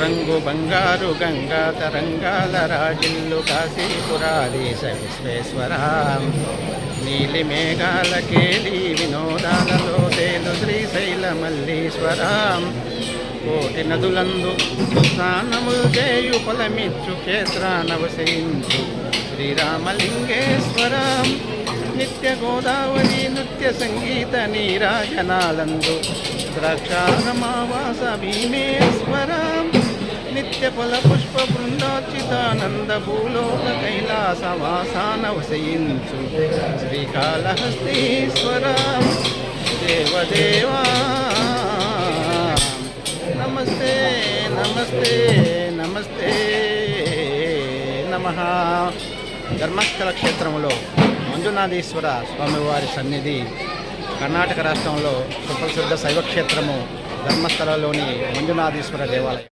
రంగు బంగారు గంగా తరంగాల రాజిల్లు కాశీపురాధీశ విశ్వేశ్వర నీలి మేఘాల కేలి వినోదాలలో తేలు శ్రీశైల మల్లీశ్వర కోటి నదులందు స్నానము చేయు ఫలమిచ్చు క్షేత్రానవశయించు శ్రీరామలింగేశ్వర. నిత్య గోదావరి నృత్య సంగీత నీరాజనాలందు ద్రాక్షారమావాస భీమేశ్వరా. నిత్య ఫల పుష్ప బృందాచితానంద భూలోక కైలాస వాసానవశయించు శ్రీకాళహస్తీశ్వర దేవదేవా. నమస్తే నమస్తే నమస్తే నమ. ధర్మస్థల క్షేత్రంలో మంజునాథీశ్వర స్వామివారి సన్నిధి కర్ణాటక రాష్ట్రంలో సుప్రసిద్ధ శైవక్షేత్రము ధర్మస్థలలోని మంజునాథీశ్వర దేవాలయం.